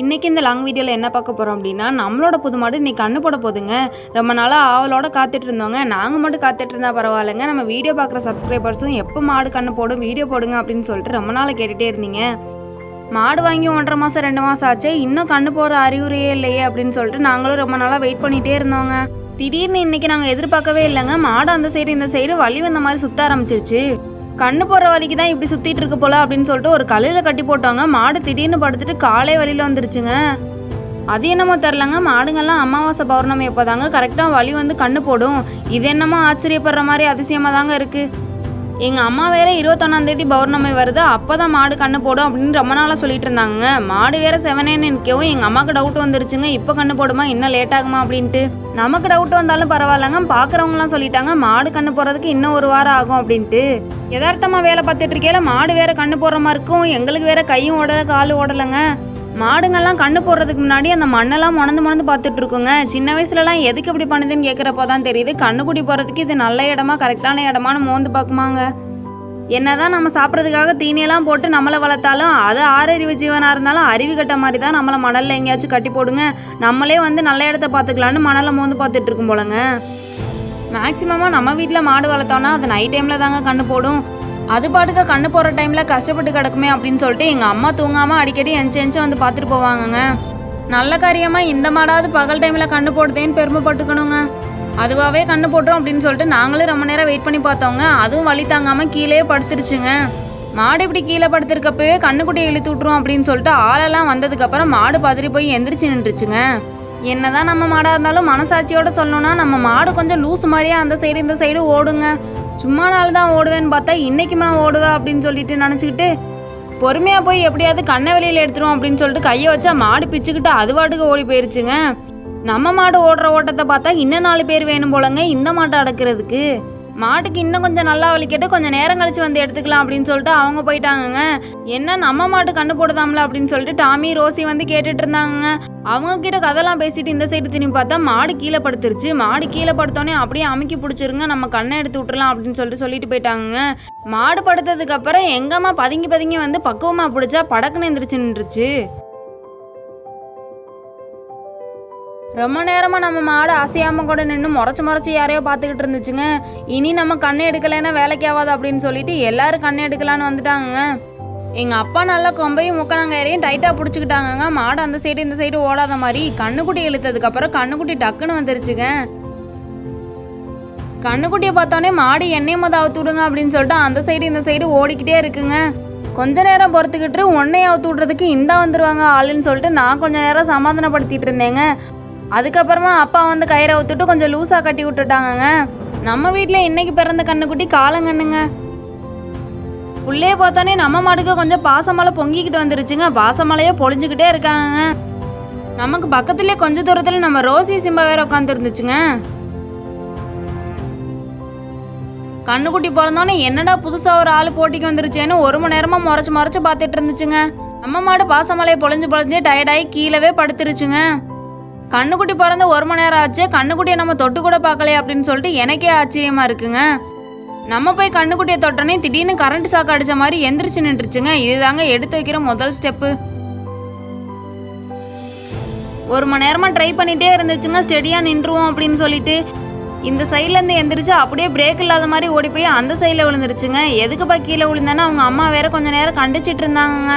இன்றைக்கி இந்த லாங் வீடியோவில் என்ன பார்க்க போகிறோம் அப்படின்னா நம்மளோட புது மாடு இன்றைக்கி கண்ணு போட போதுங்க. ரொம்ப நாளாக ஆவலோட காத்துட்டு இருந்தோங்க. நாங்கள் மட்டும் காத்துட்டு இருந்தால் பரவாயில்லைங்க. நம்ம வீடியோ பார்க்குற சப்ஸ்கிரைபர்ஸும் எப்போ மாடு கண்ணு போடும் வீடியோ போடுங்க அப்படின்னு சொல்லிட்டு ரொம்ப நாள் கேட்டுகிட்டே இருந்தீங்க. மாடு வாங்கி ஒன்றரை மாதம் ரெண்டு மாதம் ஆச்சு. இன்னும் கண்ணு போகிற அறிகுறியே இல்லையே அப்படின்னு சொல்லிட்டு நாங்களும் ரொம்ப நாளாக வெயிட் பண்ணிகிட்டே இருந்தோங்க. திடீர்னு இன்றைக்கி நாங்கள் எதிர்பார்க்கவே இல்லைங்க. மாடு அந்த சைடு இந்த சைடு வலி வந்த மாதிரி சுத்த ஆரம்பிச்சிருச்சு. கண்ணு போடுற வலிக்கு தான் இப்படி சுற்றிட்டு இருக்கு போல அப்படின்னு சொல்லிட்டு ஒரு கல்லில் கட்டி போட்டவங்க மாடு திடீர்னு படுத்துட்டு காலை வழியில் வந்துருச்சுங்க. அது என்னமோ தெரிலங்க மாடுங்கள்லாம் அமாவாசை பௌர்ணமி அப்போதாங்க. கரெக்டாக வலி வந்து கண்ணு போடும். இது என்னமோ ஆச்சரியப்படுற மாதிரி அதிசயமாக தாங்க இருக்குது எங்கள் அம்மா வேற இருபத்தொன்னாந்தேதி பௌர்ணமி வருது. அப்போ தான் மாடு கண்ணு போடும் அப்படின்னு ரொம்ப நாளாக சொல்லிட்டு இருந்தாங்க மாடு வேற செவனேன்னு நிற்கவும் எங்கள் அம்மாவுக்கு டவுட் வந்துருச்சுங்க. இப்போ கண்ணு போடுமா? இன்னும் லேட் ஆகுமா? அப்படின்ட்டு. நமக்கு டவுட் வந்தாலும் பரவாயில்லங்க. பார்க்குறவங்களாம் சொல்லிட்டாங்க. மாடு கண்ணு போடுறதுக்கு இன்னும் ஒரு வாரம் ஆகும் அப்படின்ட்டு. யதார்த்தமாக வேலை பார்த்துட்டு இருக்கையில மாடு வேற கண்ணு போடுற மாதிரி இருக்கும். எங்களுக்கு வேற கையும் ஓடலை காலும் ஓடலைங்க. மாடுங்கள்லாம் கண்ணு போடுறதுக்கு முன்னாடி அந்த மண்ணெல்லாம் முணந்து முணந்து பார்த்துட்டு இருக்குங்க சின்ன வயசுலலாம் எதுக்கு இப்படி பண்ணுதுன்னு கேட்குறப்போ தான் தெரியுது. கண்ணுக்குட்டி போகிறதுக்கு இது நல்ல இடமா கரெக்டான இடமான்னு மோந்து பார்க்குமாங்க. என்னதான் நம்ம சாப்பிட்றதுக்காக தீனியெல்லாம் போட்டு நம்மளை வளர்த்தாலும் அது ஆறறிவு ஜீவனாக இருந்தாலும் அறிவு கட்ட மாதிரி தான் நம்மளை மணலில் எங்கேயாச்சும் கட்டி போடுங்க. நம்மளே வந்து நல்ல இடத்த பார்த்துக்கலான்னு மணலை மோந்து பார்த்துட்டு இருக்கும் போலங்க. மேக்ஸிமமாக நம்ம வீட்டில் மாடு வளர்த்தோன்னா அது நைட் டைமில் தாங்க கண்ணு போடும். அது பாட்டுக்கு கண்ணு போகிற டைமில் கஷ்டப்பட்டு கிடக்குமே அப்படின்னு சொல்லிட்டு எங்கள் அம்மா தூங்காமல் அடிக்கடி எஞ்சி எஞ்சி வந்து பார்த்துட்டு போவாங்கங்க. நல்ல காரியமாக இந்த மாடாவது பகல் டைமில் கண்ணு போடுதேன்னு பெருமைப்பட்டுக்கணுங்க. அதுவாகவே கண்ணு போட்டுரும் அப்படின்னு சொல்லிட்டு நாங்களும் ரொம்ப நேரம் வெயிட் பண்ணி பார்த்தோங்க. அதுவும் வலி தாங்காமல் கீழே படுத்துருச்சுங்க. மாடு இப்படி கீழே படுத்திருக்கப்பவே கண்ணுக்குட்டியை இழுத்து விட்டுரும் அப்படின்னு சொல்லிட்டு ஆளெல்லாம் வந்ததுக்கப்புறம் மாடு பதறி போய் எந்திரிச்சு நின்றுச்சுங்க. என்னதான் நம்ம மாடாக இருந்தாலும் மனசாட்சியோட சொல்லணும்னா நம்ம மாடு கொஞ்சம் லூஸ் மாதிரியே அந்த சைடு இந்த சைடு ஓடுங்க. சும்மா நாள் தான் ஓடுவேன்னு பார்த்தா இன்னைக்குமே ஓடுவேன் அப்படின்னு சொல்லிட்டு நினச்சிக்கிட்டு பொறுமையாக போய் எப்படியாவது கண்ணை வெளியில் எடுத்துரும் அப்படின்னு சொல்லிட்டு கையை வச்சா மாடு பிச்சுக்கிட்டு அது பாட்டுக்கு ஓடி போயிருச்சுங்க. நம்ம மாடு ஓடுற ஓட்டத்தை பார்த்தா இன்னும் நாலு பேர் வேணும் போலங்க இந்த மாட்டை அடக்கிறதுக்கு. மாட்டுக்கு இன்னும் கொஞ்சம் நல்லா வலிக்கட்டு கொஞ்சம் நேரம் கழிச்சு வந்து எடுத்துக்கலாம் அப்படின்னு சொல்லிட்டு அவங்க போயிட்டாங்கங்க. என்ன நம்ம மாட்டு கண்ணு போடுதாம்ல அப்படின்னு சொல்லிட்டு டாமி ரோசி வந்து கேட்டுட்டு இருந்தாங்க அவங்க கிட்ட கதெல்லாம் பேசிட்டு இந்த சைடு திரும்பி பார்த்தா மாடு கீழே படுத்துருச்சு. மாடு கீழே படுத்தோடனே அப்படியே அமுக்கி பிடிச்சிருங்க நம்ம கண்ணை எடுத்து விட்டுலாம் அப்படின்னு சொல்லிட்டு சொல்லிட்டு போயிட்டாங்க மாடு படுத்ததுக்கு அப்புறம் எங்கம்மா பதுங்கி பதுங்கி வந்து பக்குவமா பிடிச்சா படக்குன்னு எந்திரிச்சு நின்றுச்சு. ரொம்ப நேரமாக நம்ம மாடு அசையாமல் கூட நின்று முறைச்சி முறைச்சி யாரையோ பார்த்துக்கிட்டு இருந்துச்சுங்க. இனி நம்ம கண்ணை எடுக்கலைன்னா வேலைக்கு ஆகாது அப்படின்னு சொல்லிட்டு எல்லாரும் கண்ணை எடுக்கலான்னு வந்துட்டாங்க எங்கள் அப்பா நல்லா கொம்பையும் முக்கணங்கரையும் டைட்டாக பிடிச்சிக்கிட்டாங்கங்க. மாடு அந்த சைடு இந்த சைடு ஓடாத மாதிரி கண்ணுக்குட்டி இழுத்ததுக்கப்புறம் கண்ணுக்குட்டி டக்குன்னு வந்துருச்சுங்க. கண்ணுக்குட்டியை பார்த்தோன்னே மாடு என்னையும் மொதல் அவுத்து விடுங்க அப்படின்னு சொல்லிட்டு அந்த சைடு இந்த சைடு ஓடிக்கிட்டே இருக்குங்க. கொஞ்ச நேரம் பொறுத்துக்கிட்டு உன்னைய அவுத்து விட்றதுக்கு இந்தா வந்துருவாங்க ஆளுன்னு சொல்லிட்டு நான் கொஞ்ச நேரம் சமாதானப்படுத்திட்டு இருந்தேங்க. அதுக்கப்புறமா அப்பா வந்து கயிறை அவுத்துட்டு கொஞ்சம் லூஸாக கட்டி விட்டுட்டாங்கங்க. நம்ம வீட்டில் இன்னைக்கு பிறந்த கண்ணுக்குட்டி காலங்கண்ணுங்க புள்ளைய பார்த்தானே நம்ம மாட்டுக்கு கொஞ்சம் பாசமலை பொங்கிக்கிட்டு வந்துருச்சுங்க. பாசமலையே பொழிஞ்சுக்கிட்டே இருக்காங்க நமக்கு பக்கத்துலேயே கொஞ்ச தூரத்தில் நம்ம ரோசி சிம்பா வேற உட்காந்துருந்துச்சுங்க கண்ணுக்குட்டி பிறந்தோன்னே என்னடா புதுசாக ஒரு ஆள் போட்டிக்கு வந்துருச்சேன்னு ஒரு மணி நேரமாக முறைச்சு முறைச்சு பார்த்துட்டு இருந்துச்சுங்க. நம்ம மாடு பாசமலையை பொழிஞ்சு பொழிஞ்சு டயர்டாகி கீழவே படுத்துருச்சுங்க. கண்ணுக்குட்டி பிறந்த ஒரு மணி நேரம் ஆச்சு. கண்ணுக்குட்டியை நம்ம தொட்டு கூட பார்க்கலையே அப்படின்னு சொல்லிட்டு எனக்கே ஆச்சரியமா இருக்குங்க. நம்ம போய் கண்ணுக்குட்டியை தொட்டனே திடீர்னு கரண்ட் சாக்கு அடிச்ச மாதிரி எந்திரிச்சு நின்றுச்சுங்க. இதுதாங்க எடுத்து வைக்கிற முதல் ஸ்டெப்பு ஒரு மணி நேரமா ட்ரை பண்ணிட்டே இருந்துச்சுங்க. ஸ்டெடியா நின்றுவோம் அப்படின்னு சொல்லிட்டு. இந்த சைட்ல இருந்து எந்திரிச்சு அப்படியே பிரேக் இல்லாத மாதிரி ஓடி போய் அந்த சைடில் விழுந்துருச்சுங்க. எதுக்குப்பா கீழே விழுந்தேன்னா அவங்க அம்மா வேற கொஞ்ச நேரம் கண்டிச்சிட்டு இருந்தாங்கங்க.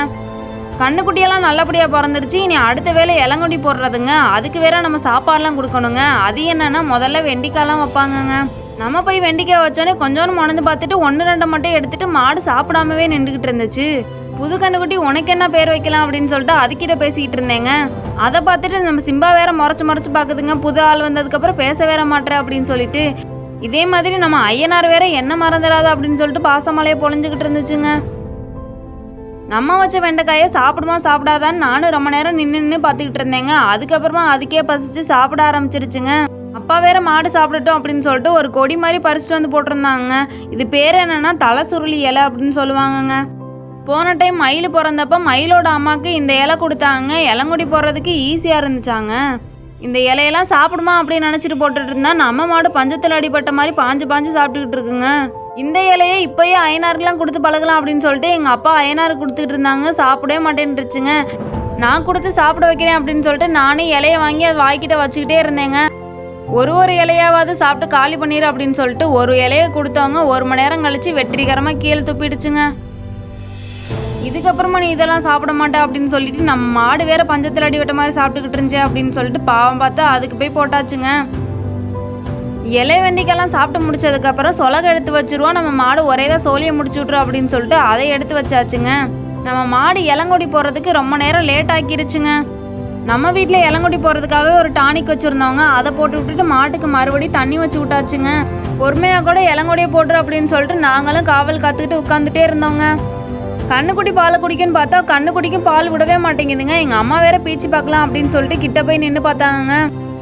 கண்ணுக்குட்டியெல்லாம் நல்லபடியாக பிறந்துருச்சு. இனி அடுத்த வேலை இளங்குடி போடுறதுங்க. அதுக்கு வேற நம்ம சாப்பாடுலாம் கொடுக்கணுங்க. அது என்னன்னா முதல்ல வெண்டிக்காய்லாம் வைப்பாங்கங்க. நம்ம போய் வெண்டிக்காய் வச்சோன்னே கொஞ்சோண்டு மணந்து பார்த்துட்டு ஒன்று ரெண்டை மட்டும் எடுத்துட்டு மாடு சாப்பிடாமவே நின்றுக்கிட்டு இருந்துச்சு. புது கண்ணுக்குட்டி உனக்கு என்ன பேர் வைக்கலாம் அப்படின்னு சொல்லிட்டு அதுக்கிட்ட பேசிக்கிட்டு இருந்தேங்க. அதை பார்த்துட்டு நம்ம சிம்பா வேற முறைச்சு முறைச்சு பார்க்குதுங்க. புது ஆள் வந்ததுக்கப்புறம் பேச வேற மாட்டேன் அப்படின்னு சொல்லிட்டு. இதே மாதிரி நம்ம ஐயனார் வேற என்ன மறந்துடாது அப்படின்னு சொல்லிட்டு பாசமலையை பொழிஞ்சுக்கிட்டு இருந்துச்சுங்க. நம்ம வச்ச வெண்டைக்காயை சாப்பிடுமா சாப்பிடாதான்னு நானும் ரொம்ப நேரம் நின்று நின்று பார்த்துக்கிட்டு இருந்தேங்க. அதுக்கப்புறமா அதுக்கே பசிச்சு சாப்பிட ஆரம்பிச்சிருச்சுங்க. அப்பா வேற மாடு சாப்பிடட்டும் அப்படின்னு சொல்லிட்டு ஒரு கொடி மாதிரி பறிச்சுட்டு வந்து போட்டிருந்தாங்க. இது பேர் என்னன்னா தலை சுருளி இலை அப்படின்னு சொல்லுவாங்கங்க. போன டைம் மயில் பிறந்தப்ப மயிலோட அம்மாவுக்கு இந்த இலை கொடுத்தாங்க. இளங்குடி போடுறதுக்கு ஈஸியாக இருந்துச்சாங்க. இந்த இலையெல்லாம் சாப்பிடுமா அப்படின்னு நினச்சிட்டு போட்டுட்டு இருந்தா நம்ம மாடு பஞ்சத்தில் அடிபட்ட மாதிரி பாஞ்சு பாஞ்சு சாப்பிட்டுக்கிட்டு இருக்குங்க. இந்த இலையை இப்போயே அயனாருக்கெல்லாம் கொடுத்து பழகலாம் அப்படின்னு சொல்லிட்டு எங்கள் அப்பா அயனாருக்கு கொடுத்துட்டு இருந்தாங்க. சாப்பிடவே மாட்டேன்ருச்சுங்க நான் கொடுத்து சாப்பிட வைக்கிறேன் அப்படின்னு சொல்லிட்டு நானே இலையை வாங்கி அதை வாய்க்கிட்ட வச்சுக்கிட்டே இருந்தேங்க. ஒரு ஒரு இலையாவது சாப்பிட்டு காலி பண்ணிடு அப்படின்னு சொல்லிட்டு ஒரு இலையை கொடுத்தவங்க ஒரு மணி நேரம் கழிச்சு வெற்றிகரமாக கீழே துப்பிடுச்சுங்க. இதுக்கப்புறமா நீ இதெல்லாம் சாப்பிட மாட்டேன் அப்படின்னு சொல்லிட்டு நம்ம மாடு வேற பஞ்சத்தில் அடி விட்ட மாதிரி சாப்பிட்டுக்கிட்டு இருந்துச்சு அப்படின்னு சொல்லிட்டு பாவம் பார்த்து அதுக்கு போய் போட்டாச்சுங்க. இலை வெண்டிக்கெல்லாம் சாப்பிட்டு முடிச்சதுக்கப்புறம் சொலகை எடுத்து வச்சிருவோம். நம்ம மாடு ஒரே தான் சோழியை முடிச்சு விட்றோம் அப்படின்னு சொல்லிட்டு அதை எடுத்து வச்சாச்சுங்க. நம்ம மாடு இளங்கொடி போகிறதுக்கு ரொம்ப நேரம் லேட் ஆக்கிருச்சுங்க. நம்ம வீட்டில் இளங்கொடி போகிறதுக்காகவே ஒரு டானிக் வச்சுருந்தவங்க அதை போட்டு விட்டுட்டு மாட்டுக்கு மறுபடி தண்ணி வச்சு விட்டாச்சுங்க. பொறுமையாக கூட இளங்கொடியை போட்டுரு அப்படின்னு சொல்லிட்டு நாங்களும் காவல் காத்துக்கிட்டு உட்காந்துட்டே இருந்தோங்க. கண்ணுக்குட்டி பால் குடிக்குன்னு பார்த்தா கண்ணுக்குட்டிக்கும் பால் விடவே மாட்டேங்குதுங்க. எங்கள் அம்மா வேற பீச்சு பார்க்கலாம் அப்படின்னு சொல்லிட்டு கிட்ட போய் நின்று பார்த்தாங்க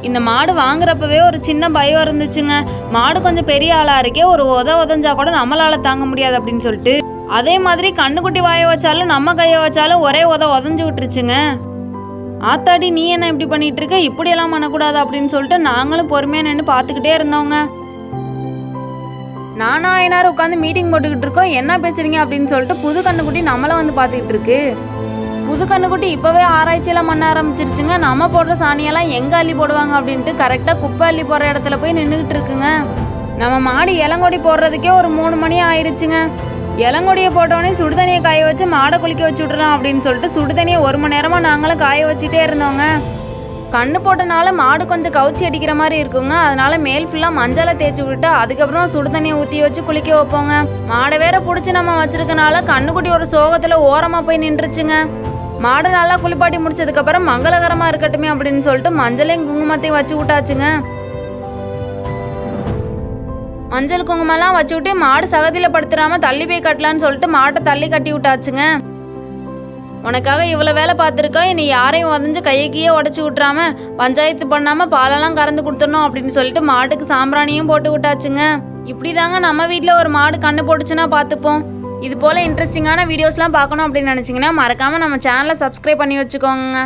இந்த மாடு வாங்குறப்பவே ஒரு சின்ன பயம் இருந்துச்சுங்க. மாடு கொஞ்சம் பெரிய ஆளாக இருக்கே ஒரு உத உதஞ்சா கூட நம்மளால் தாங்க முடியாது அப்படின்னு சொல்லிட்டு. அதே மாதிரி கண்ணுக்குட்டி வாய வச்சாலும் நம்ம கையை வச்சாலும் ஒரே உத உதஞ்சு விட்டுருச்சுங்க. ஆத்தாடி நீ என்ன இப்படி பண்ணிட்டு இருக்க? இப்படியெல்லாம் பண்ணக்கூடாது அப்படின்னு சொல்லிட்டு நாங்களும் பொறுமையா நின்று பார்த்துக்கிட்டே இருந்தோங்க. நானா ஐநாறு உட்காந்து மீட்டிங் போட்டுக்கிட்டு இருக்கோம். என்ன பேசுறீங்க அப்படின்னு சொல்லிட்டு புது கண்ணுக்குட்டி நம்மள வந்து பார்த்துக்கிட்டு இருக்கு. புது கண்ணுக்குட்டி இப்போவே ஆராய்ச்சியெல்லாம் பண்ண ஆரம்பிச்சிருச்சுங்க. நம்ம போடுற சாணியெல்லாம் எங்கே அள்ளி போடுவாங்க அப்படின்ட்டு கரெக்டாக குப்பை அள்ளி போடுற இடத்துல போய் நின்றுக்கிட்டு இருக்குங்க. நம்ம மாடு இளங்கொடி போடுறதுக்கே ஒரு மூணு மணி ஆயிடுச்சுங்க இளங்கொடியை போட்டோடனே சுடுதண்ணியை காய வச்சு மாடை குளிக்க வச்சு விட்றலாம் அப்படின்னு சொல்லிட்டு சுடுதண்ணியை ஒரு மணி நேரமாக நாங்களும் காய வச்சுட்டே இருந்தோங்க. கண்ணு போட்டனால மாடு கொஞ்சம் கவுச்சி அடிக்கிற மாதிரி இருக்குங்க. அதனால மேல் ஃபுல்லாக மஞ்சளை தேய்ச்சி விட்டு அதுக்கப்புறம் சுடு தண்ணியை ஊற்றி வச்சு குளிக்க வைப்போங்க. மாடை வேற பிடிச்சி நம்ம வச்சிருக்கனால கண்ணுக்குட்டி ஒரு சோகத்தில் ஓரமாக போய் நின்றுச்சுங்க. மாடை நல்லா குளிப்பாட்டி முடிச்சதுக்கப்புறம் மங்களகரமாக இருக்கட்டுமே அப்படின்னு சொல்லிட்டு மஞ்சளையும் குங்குமத்தையும் வச்சு விட்டாச்சுங்க. மஞ்சள் குங்குமம்லாம் வச்சு விட்டு மாடு சகதியில் படுத்துறாம தள்ளி போய் கட்டலான்னு சொல்லிட்டு மாட்டை தள்ளி கட்டி விட்டாச்சுங்க. உனக்காக இவ்வளோ வேலை பார்த்துருக்கோம் இனி யாரையும் உதஞ்சு கையக்கியே உடச்சி விட்றாம பஞ்சாயத்து பண்ணாமல் பாலெல்லாம் கறந்து கொடுத்துடணும் அப்படின்னு சொல்லிட்டு மாட்டுக்கு சாம்பிராணியும் போட்டு விட்டாச்சுங்க. இப்படி தாங்க நம்ம வீட்டில் ஒரு மாடு கண்ணு போட்டுச்சுன்னா பார்த்துப்போம். இது போல் இன்ட்ரெஸ்டிங்கான வீடியோஸ்லாம் பார்க்கணும் அப்படின்னு நினச்சிங்கன்னா மறக்காமல் நம்ம சேனலை சப்ஸ்கிரைப் பண்ணி வச்சுக்கோங்க.